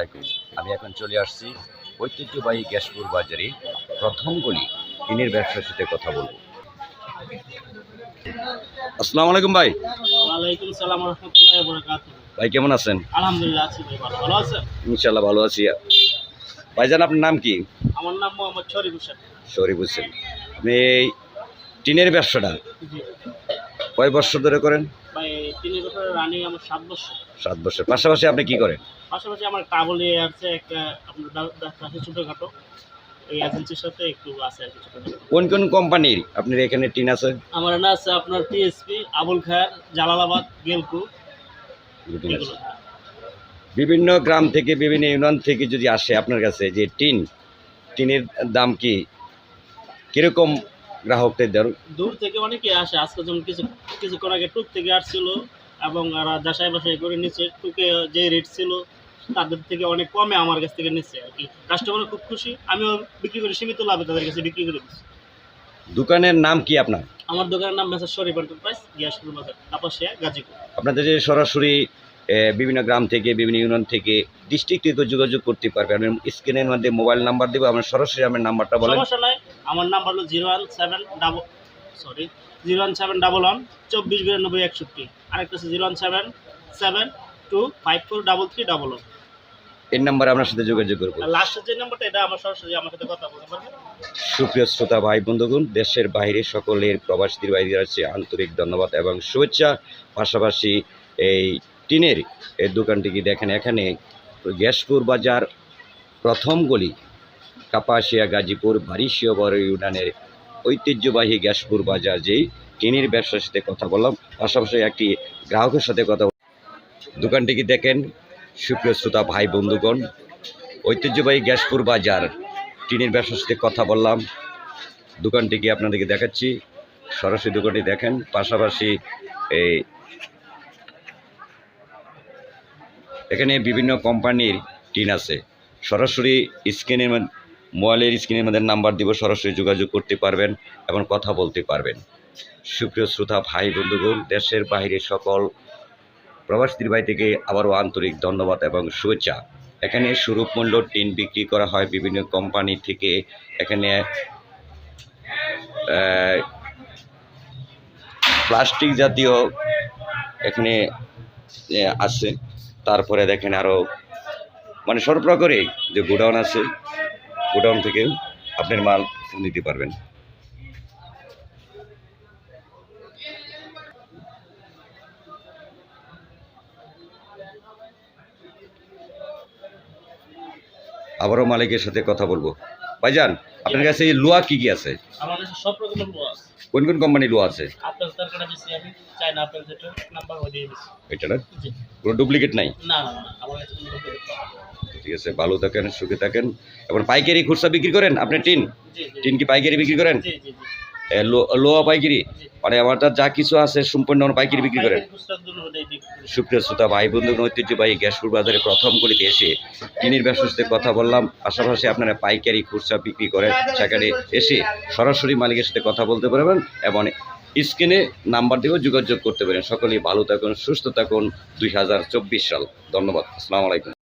আলাইকুম আমি এখন চলে আসছি ঐতিহ্যবাহী গ্যাসপুর বাজারে। প্রথম গলি টিনের ব্যবসার সাথে কথা বলব। আসসালামু আলাইকুম ভাই। ভাই কেমন আছেন? আলহামদুলিল্লাহ আছি ভাই ভালো। ইনশাল্লাহ আছি। ভাইজান আপনার নাম কি? আমার নাম মোহাম্মদ শরীফ হোসেন। শরীফ হোসেন। আপনি এই টিনের ব্যবসাটা কয় বছর ধরে করেন? রানিং আমার সাত বছর। সাত বছর। পাশাপাশি আপনি কি করেন? পাশাপাশি আমার ট্রাভেল আছে একটা আপনার আছে ছোটোখাটো। এই এজেন্সির সাথে একটু আছে আর কি কোন কোন কোম্পানির আপনার এখানে টিন আছে? আমার না আছে আপনার টিএসপি আবুল খায়ের জালালাবাদ গেলকু হ্যাঁ। বিভিন্ন গ্রাম থেকে বিভিন্ন ইউনিয়ন থেকে যদি আসে আপনার কাছে যে টিন টিনের দাম কি কীরকম গ্রাহকদের দূর? থেকে অনেকে আসে। আজকে যেমন কিছু কিছুক্ষণ আগে টুক থেকে আসছিল এবং এরা যাচাই বাছাই করে নিচ্ছে টুকে যে রেট ছিল তাদের থেকে অনেক কমে আমার কাছ থেকে নিচ্ছে আর কি। কাস্টমার খুব খুশি আমিও বিক্রি করে সীমিত লাভে তাদের কাছে বিক্রি করে দিচ্ছি দোকানের নাম কি আপনার? আমার দোকানের নাম মেসার শরীফ এন্টারপ্রাইজ গিয়াসপুর বাজার তাপসিয়া গাজীপুর। আপনাদের যে সরাসরি বিভিন্ন গ্রাম থেকে বিভিন্ন ইউনিয়ন থেকে ডিস্ট্রিক্ট থেকে যোগাযোগ করতে পারবে। আমি স্ক্রিনের মধ্যে মোবাইল নাম্বার দেবো আমার সরাসরি আমার নাম্বারটা বলেন। সমস্যা নাই আমার নাম্বার হলো zero one seven double sorry zero one seven double one চব্বিশ বিরানব্বই একষট্টি। আরেকটা আছে zero one seven seven two five four double three double এই নাম্বারে আপনার সাথে যোগাযোগ করব। লাস্টের যে নাম্বারটা এটা আমার সরাসরি আমার সাথে কথা বলতে পারবেন? সুপ্রিয় শ্রোতা ভাই বন্ধুগণ দেশের বাইরে সকলের প্রবাসীদের বাইরে আছে আন্তরিক ধন্যবাদ এবং শুভেচ্ছা। পাশাপাশি এই টিনের এই দোকানটিকে দেখেন এখানে গ্যাসপুর বাজার প্রথম গলি কাপাসিয়া গাজীপুর বারিশিয়াবর ইউনিয়নের ঐতিহ্যবাহী গ্যাসপুর বাজার যেই টিনের ব্যবসার সাথে কথা বললাম, পাশাপাশি একটি গ্রাহকের সাথে কথা দোকানটিকে দেখেন? সুপ্রিয় শ্রোতা, ভাই, বন্ধুগণ, ঐতিহ্যবাহী গ্যাসপুর বাজার। টিনের ব্যবসার সাথে কথা বললাম। দোকানটি দোকানটিকে আপনাদেরকে দেখাচ্ছি? সরাসরি দোকানটি দেখেন, পাশাপাশি এই এখানে বিভিন্ন কোম্পানির টিন আছে। সরাসরি স্ক্রিনের মোবাইলের স্ক্রিনের মধ্যে নাম্বার দিব, সরাসরি যোগাযোগ করতে পারবেন এবং কথা বলতে পারবেন। সুপ্রিয় শ্রোতা, ভাই, বন্ধুগণ, দেশের বাইরে সকল প্রবাসীদের ভাই থেকে আবারও আন্তরিক ধন্যবাদ এবং শুভেচ্ছা। এখানে স্বরূপমূল্য টিন বিক্রি করা হয় বিভিন্ন কোম্পানি থেকে। এখানে প্লাস্টিক জাতীয় এখানে আছে। তারপরে দেখেন আরও মানে সর্বপ্রকারে যে গোডাউন আছে, গোডাউন থেকে আপনার মাল নিতে পারবেন। আবারও মালিকের সাথে কথা বলব। ভাইজান আপনার কাছে এই লোয়া কি কি আছে? আমার কাছে সব রকমের লোয়া আছে। কোন কোন কোম্পানি লোয়া আছে? বেশি আমি যেটা নাম্বার এটা না? কোনো ডুপ্লিকেট নাই? না না আমার কাছে কোনো duplicate ঠিক আছে ভালো থাকেন সুখে থাকেন। এবং পাইকারি খুচরা বিক্রি করেন আপনি টিন? টিন কি পাইকারি বিক্রি করেন? জি জি। জি এ, লো- লোহা পাইকারি? মানে আমার তার যা কিছু আছে সম্পূর্ণ পাইকারি বিক্রি করেন। সুপ্রিয় শ্রোতা ভাই বন্ধু ঐতিহ্যবাহী গ্যাসপুর বাজারে প্রথম গলিতে এসে টিনের ব্যবসার সাথে কথা বললাম। পাশাপাশি আপনারা পাইকারি খুচরা বিক্রি করেন। সেখানে এসে সরাসরি মালিকের সাথে কথা বলতে পারবেন এবং স্ক্রিনে নাম্বার দিয়েও যোগাযোগ করতে পারেন। সকলেই ভালো থাকুন সুস্থ থাকুন। দুই হাজার চব্বিশ সাল। ধন্যবাদ। আসসালামু আলাইকুম।